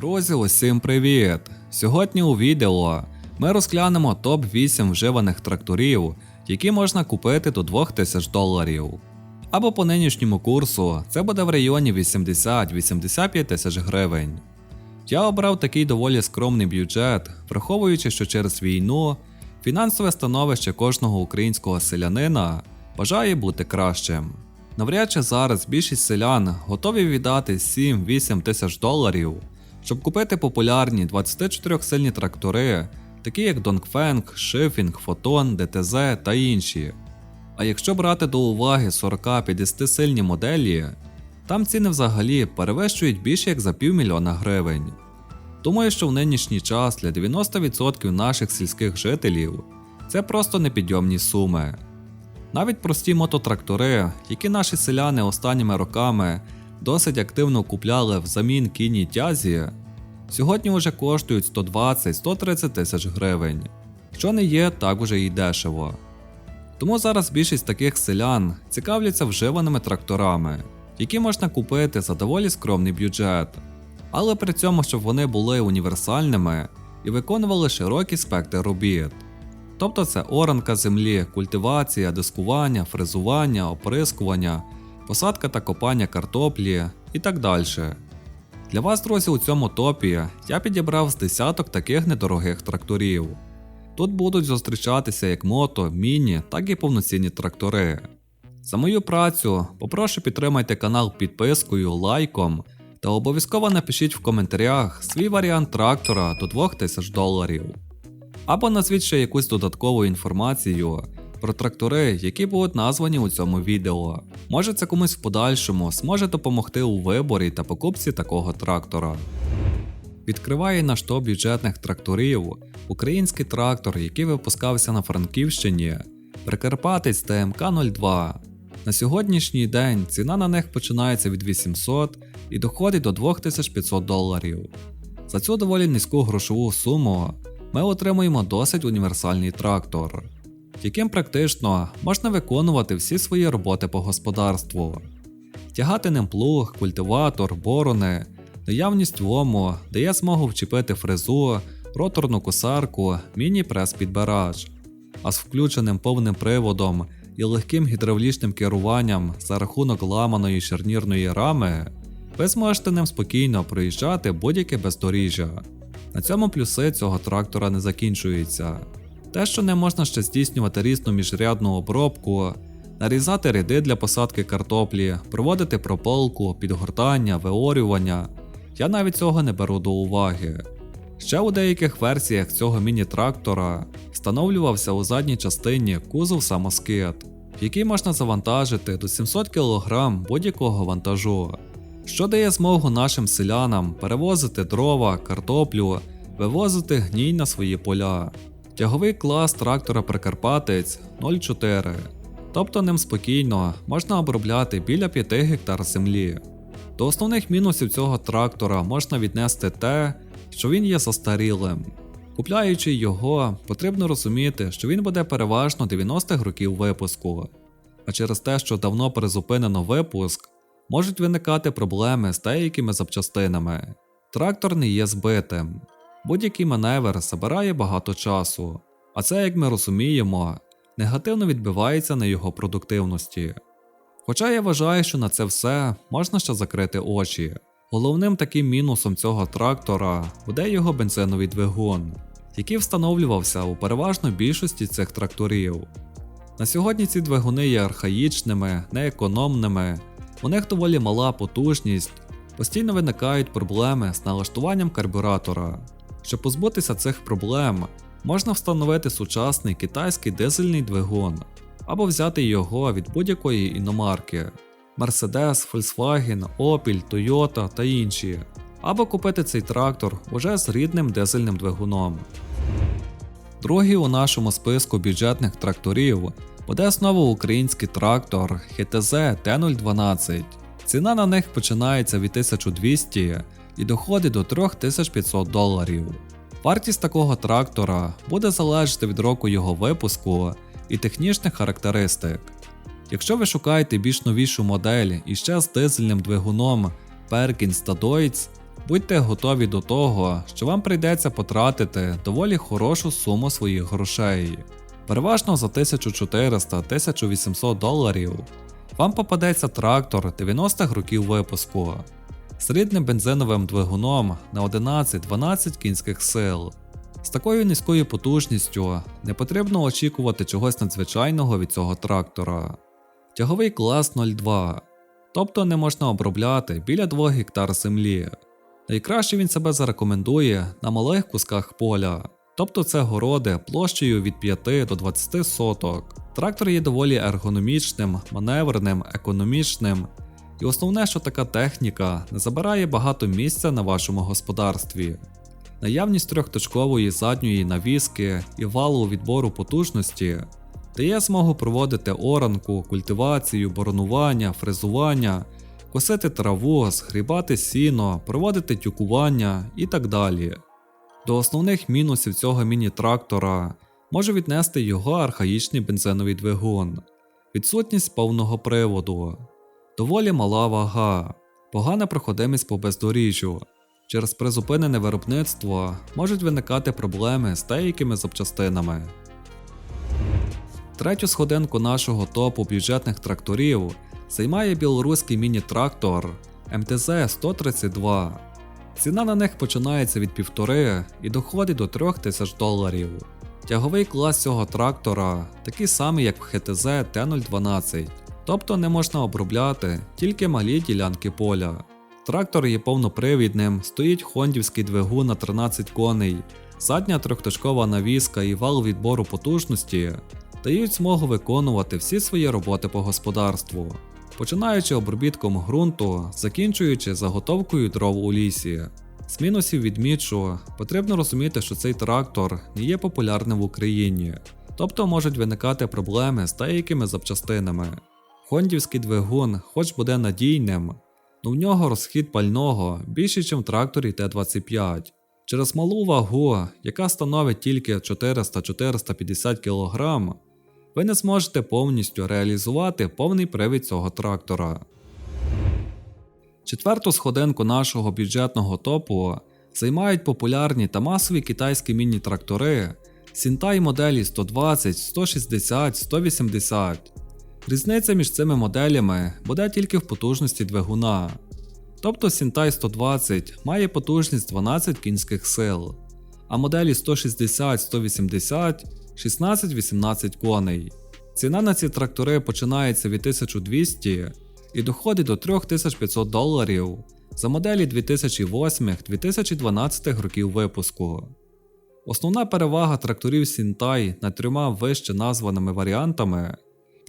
Друзі, усім привіт! Сьогодні у відео ми розглянемо топ-8 вживаних тракторів, які можна купити до 2000 доларів. Або по нинішньому курсу це буде в районі 80-85 тисяч гривень. Я обрав такий доволі скромний бюджет, враховуючи, що через війну фінансове становище кожного українського селянина бажає бути кращим. Навряд чи зараз більшість селян готові віддати 7-8 тисяч доларів, щоб купити популярні 24-сильні трактори, такі як Dongfeng, Shifing, Photon, DTZ та інші. А якщо брати до уваги 40-50 сильні моделі, там ціни взагалі перевищують більше як за півмільйона гривень. Думаю, що в нинішній час для 90% наших сільських жителів це просто непідйомні суми. Навіть прості мототрактори, які наші селяни останніми роками досить активно купляли взамін кінні тязі, сьогодні вже коштують 120-130 тисяч гривень, що не є так уже і дешево. Тому зараз більшість таких селян цікавляться вживаними тракторами, які можна купити за доволі скромний бюджет, але при цьому, щоб вони були універсальними і виконували широкий спектр робіт. Тобто це оранка землі, культивація, дискування, фрезування, оприскування, посадка та копання картоплі і так далі. Для вас, друзі, у цьому топі я підібрав з десяток таких недорогих тракторів. Тут будуть зустрічатися як мото, міні, так і повноцінні трактори. За мою працю попрошу підтримайте канал підпискою, лайком та обов'язково напишіть в коментарях свій варіант трактора до 2000 доларів. Або назвіть ще якусь додаткову інформацію про трактори, які будуть названі у цьому відео. Може це комусь в подальшому зможе допомогти у виборі та покупці такого трактора. Відкриває наш топ бюджетних тракторів український трактор, який випускався на Франківщині, Прикарпатець ТМК-02. На сьогоднішній день ціна на них починається від 800 і доходить до 2500 доларів. За цю доволі низьку грошову суму ми отримуємо досить універсальний трактор, яким практично можна виконувати всі свої роботи по господарству. Тягати ним плуг, культиватор, борони, наявність лому дає змогу вчепити фрезу, роторну косарку, міні-прес-підбирач. А з включеним повним приводом і легким гідравлічним керуванням за рахунок ламаної шарнірної рами, ви зможете ним спокійно проїжджати будь-яке бездоріжжя. На цьому плюси цього трактора не закінчуються. Те, що не можна ще здійснювати різну міжрядну обробку, нарізати ряди для посадки картоплі, проводити прополку, підгортання, виорювання, я навіть цього не беру до уваги. Ще у деяких версіях цього міні-трактора встановлювався у задній частині кузов самоскид, в який можна завантажити до 700 кг будь-якого вантажу що дає змогу нашим селянам перевозити дрова, картоплю, вивозити гній на свої поля. Тяговий клас трактора Прикарпатець 0,4, тобто ним спокійно можна обробляти біля 5 гектар землі. До основних мінусів цього трактора можна віднести те, що він є застарілим. Купляючи його, потрібно розуміти, що він буде переважно 90-х років випуску, а через те, що давно призупинено випуск, можуть виникати проблеми з деякими запчастинами. Трактор не є збитим. Будь-який маневр забирає багато часу, а це, як ми розуміємо, негативно відбивається на його продуктивності. Хоча я вважаю, що на це все можна ще закрити очі. Головним таким мінусом цього трактора буде його бензиновий двигун, який встановлювався у переважно більшості цих тракторів. На сьогодні ці двигуни є архаїчними, неекономними у них доволі мала потужність, постійно виникають проблеми з налаштуванням карбюратора. Щоб позбутися цих проблем, можна встановити сучасний китайський дизельний двигун або взяти його від будь-якої іномарки Mercedes, Volkswagen, Opel, Toyota та інші, або купити цей трактор уже з рідним дизельним двигуном. Другий у нашому списку бюджетних тракторів буде знову український трактор HTZ T012. Ціна на них починається від 1200 і доходить до 3500 доларів. Вартість такого трактора буде залежати від року його випуску і технічних характеристик. Якщо ви шукаєте більш новішу модель і ще з дизельним двигуном Perkins та Deutz, будьте готові до того, що вам прийдеться потратити доволі хорошу суму своїх грошей. Переважно за 1400-1800 доларів вам попадеться трактор 90-х років випуску з рідним бензиновим двигуном на 11-12 кінських сил. З такою низькою потужністю не потрібно очікувати чогось надзвичайного від цього трактора. Тяговий клас 02, тобто не можна обробляти біля 2 гектар землі. Найкраще він себе зарекомендує на малих кусках поля, тобто це городи площею від 5 до 20 соток. Трактор є доволі ергономічним, маневреним, економічним, і основне, що така техніка не забирає багато місця на вашому господарстві. Наявність трьохточкової задньої навіски і валу відбору потужності дає змогу проводити оранку, культивацію, боронування, фрезування, косити траву, згрібати сіно, проводити тюкування і так далі. До основних мінусів цього міні-трактора може віднести його архаїчний бензиновий двигун, відсутність повного приводу, доволі мала вага, погана проходимість по бездоріжжю. Через призупинене виробництво можуть виникати проблеми з деякими запчастинами. Третю сходинку нашого топу бюджетних тракторів займає білоруський міні-трактор МТЗ-132. Ціна на них починається від півтори і доходить до 3000 доларів. Тяговий клас цього трактора такий самий, як в ХТЗ Т012, тобто не можна обробляти тільки малі ділянки поля. Трактор є повнопривідним, стоїть хондівський двигун на 13 коней, задня трьохточкова навіска і вал відбору потужності дають змогу виконувати всі свої роботи по господарству, починаючи обробітком ґрунту, закінчуючи заготовкою дров у лісі. З мінусів відмічу, потрібно розуміти, що цей трактор не є популярним в Україні, тобто можуть виникати проблеми з деякими запчастинами. Хондівський двигун, хоч буде надійним, но в нього розхід пального більший, ніж в тракторі Т-25. Через малу вагу, яка становить тільки 400-450 кг, ви не зможете повністю реалізувати повний привід цього трактора. Четверту сходинку нашого бюджетного топу займають популярні та масові китайські міні-трактори Сінтай моделі 120, 160, 180. Різниця між цими моделями буде тільки в потужності двигуна. Тобто Сінтай 120 має потужність 12 кінських сил, а моделі 160-180 16-18 коней. Ціна на ці трактори починається від 1200 і доходить до 3500 доларів за моделі 2008-2012 років випуску. Основна перевага тракторів Сінтай над трьома вище названими варіантами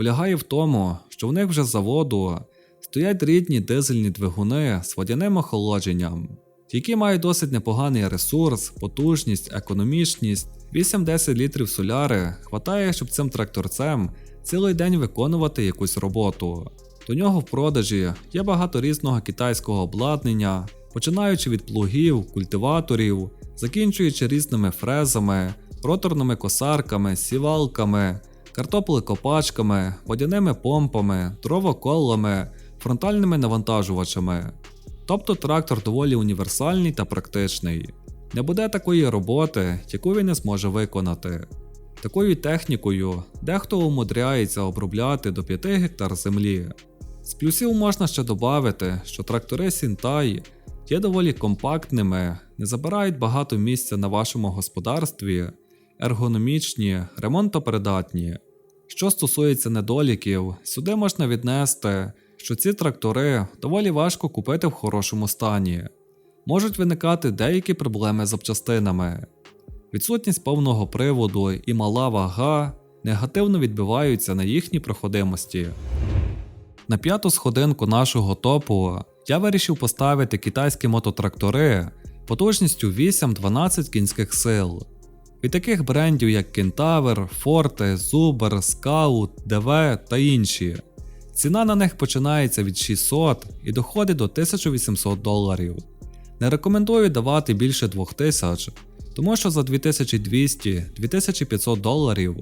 полягає в тому, що в них вже з заводу стоять рідні дизельні двигуни з водяним охолодженням, які мають досить непоганий ресурс, потужність, економічність, 8-10 літрів соляри хватає, щоб цим тракторцем цілий день виконувати якусь роботу. До нього в продажі є багато різного китайського обладнання, починаючи від плугів, культиваторів, закінчуючи різними фрезами, роторними косарками, сівалками, картоплекопачками, водяними помпами, дровоколами, фронтальними навантажувачами. Тобто трактор доволі універсальний та практичний. Не буде такої роботи, яку він не зможе виконати. Такою технікою дехто умудряється обробляти до 5 гектар землі. З плюсів можна ще додати, що трактори Сінтай є доволі компактними, не забирають багато місця на вашому господарстві, ергономічні, ремонтопридатні. Що стосується недоліків, сюди можна віднести, що ці трактори доволі важко купити в хорошому стані. Можуть виникати деякі проблеми з запчастинами. Відсутність повного приводу і мала вага негативно відбиваються на їхній проходимості. На п'яту сходинку нашого топу я вирішив поставити китайські мототрактори потужністю 8-12 кінських сил. Від таких брендів як Kentaur, Forte, Zuber, Scout, DV та інші. Ціна на них починається від 600 і доходить до 1800 доларів. Не рекомендую давати більше 2000, тому що за 2200-2500 доларів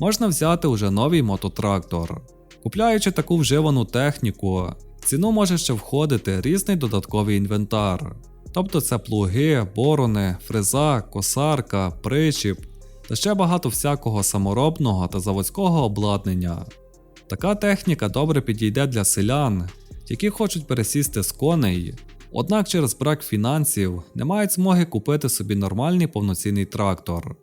можна взяти уже новий мототрактор. Купляючи таку вживану техніку, в ціну може ще входити різний додатковий інвентар. Тобто це плуги, борони, фреза, косарка, причіп та ще багато всякого саморобного та заводського обладнання. Така техніка добре підійде для селян, які хочуть пересісти з коней, однак через брак фінансів не мають змоги купити собі нормальний повноцінний трактор.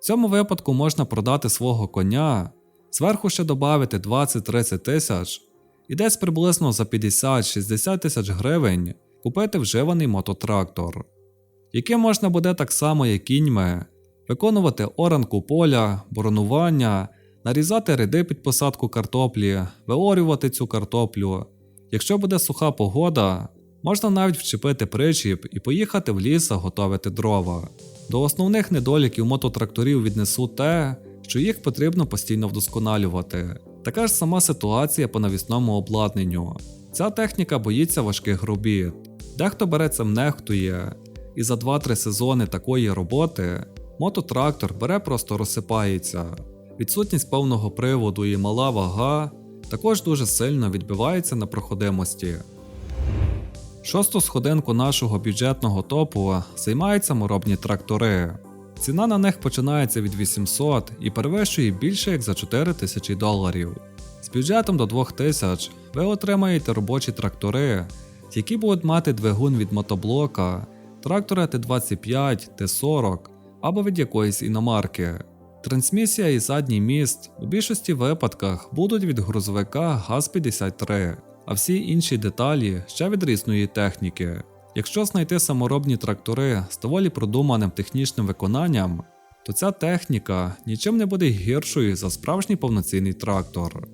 В цьому випадку можна продати свого коня, зверху ще додати 20-30 тисяч і десь приблизно за 50-60 тисяч гривень купити вживаний мототрактор, яким можна буде так само, як кіньми, виконувати оранку поля, боронування, нарізати ряди під посадку картоплі, виорювати цю картоплю. Якщо буде суха погода, можна навіть вчепити причіп і поїхати в ліс заготовити дрова. До основних недоліків мототракторів віднесу те, що їх потрібно постійно вдосконалювати. Така ж сама ситуація по навісному обладнанню. Ця техніка боїться важких робіт. Дехто бере цим нехтує, і за 2-3 сезони такої роботи мототрактор бере просто розсипається. Відсутність повного приводу і мала вага також дуже сильно відбивається на проходимості. Шосту сходинку нашого бюджетного топу займають саморобні трактори. Ціна на них починається від 800 і перевищує більше як за 4 тисячі доларів. З бюджетом до 2000 ви отримаєте робочі трактори, які будуть мати двигун від мотоблока, трактора Т-25, Т-40 або від якоїсь іномарки. Трансмісія і задній міст у більшості випадках будуть від грузовика ГАЗ-53, а всі інші деталі ще від різної техніки. Якщо знайти саморобні трактори з доволі продуманим технічним виконанням, то ця техніка нічим не буде гіршою за справжній повноцінний трактор.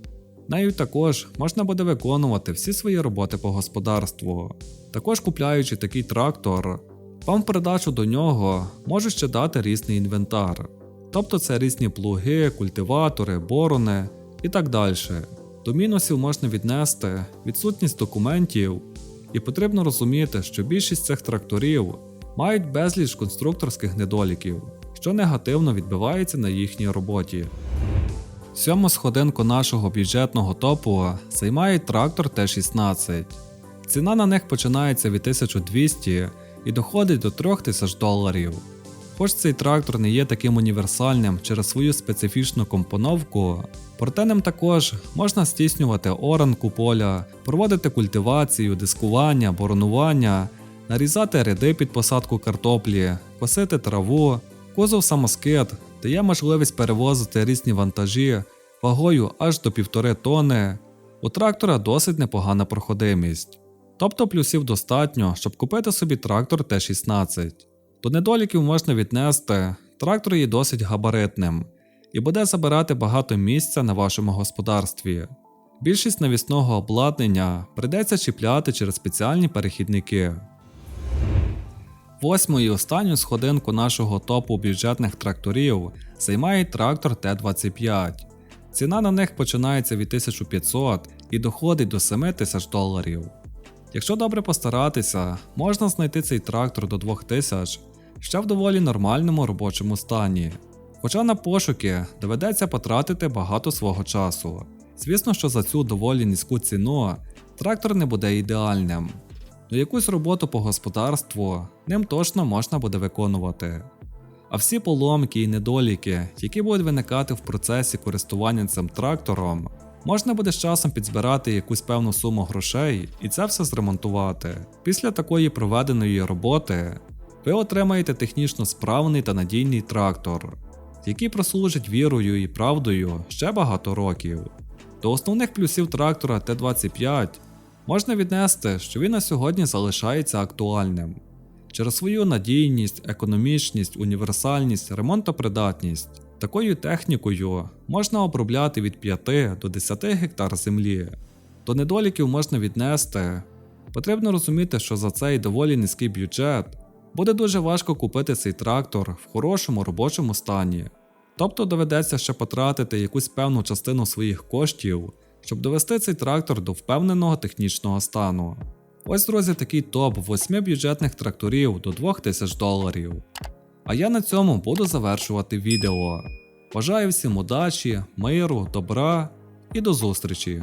Нею також можна буде виконувати всі свої роботи по господарству. Також купляючи такий трактор, вам в передачу до нього можуть ще дати різний інвентар. Тобто це різні плуги, культиватори, борони і так далі. До мінусів можна віднести відсутність документів, і потрібно розуміти, що більшість цих тракторів мають безліч конструкторських недоліків, що негативно відбивається на їхній роботі. Сьому сходинку нашого бюджетного топу займає трактор Т-16. Ціна на них починається від 1200 і доходить до 3000 доларів. Хоч цей трактор не є таким універсальним через свою специфічну компоновку, проте ним також можна здійснювати оранку поля, проводити культивацію, дискування, боронування, нарізати ряди під посадку картоплі, косити траву, кузов самоскид дає можливість перевозити різні вантажі вагою аж до 1,5 тонни. У трактора досить непогана проходимість. Тобто плюсів достатньо, щоб купити собі трактор Т-16. До недоліків можна віднести, трактор є досить габаритним і буде забирати багато місця на вашому господарстві. Більшість навісного обладнання прийдеться чіпляти через спеціальні перехідники. Восьму і останню сходинку нашого топу бюджетних тракторів займає трактор Т-25. Ціна на них починається від 1500 і доходить до 7000 доларів. Якщо добре постаратися, можна знайти цей трактор до 2000 ще в доволі нормальному робочому стані. Хоча на пошуки доведеться потратити багато свого часу. Звісно, що за цю доволі низьку ціну трактор не буде ідеальним, але якусь роботу по господарству ним точно можна буде виконувати. А всі поломки і недоліки, які будуть виникати в процесі користування цим трактором, можна буде з часом підзбирати якусь певну суму грошей і це все зремонтувати. Після такої проведеної роботи ви отримаєте технічно справний та надійний трактор, який прослужить вірою і правдою ще багато років. До основних плюсів трактора Т-25 можна віднести, що він на сьогодні залишається актуальним. Через свою надійність, економічність, універсальність, ремонтопридатність. Такою технікою можна обробляти від 5 до 10 гектар землі. До недоліків можна віднести. Потрібно розуміти, що за цей доволі низький бюджет буде дуже важко купити цей трактор в хорошому робочому стані. Тобто доведеться ще потратити якусь певну частину своїх коштів, щоб довести цей трактор до впевненого технічного стану. Ось, друзі, такий топ 8 бюджетних тракторів до 2000 доларів. А я на цьому буду завершувати відео. Бажаю всім удачі, миру, добра і до зустрічі!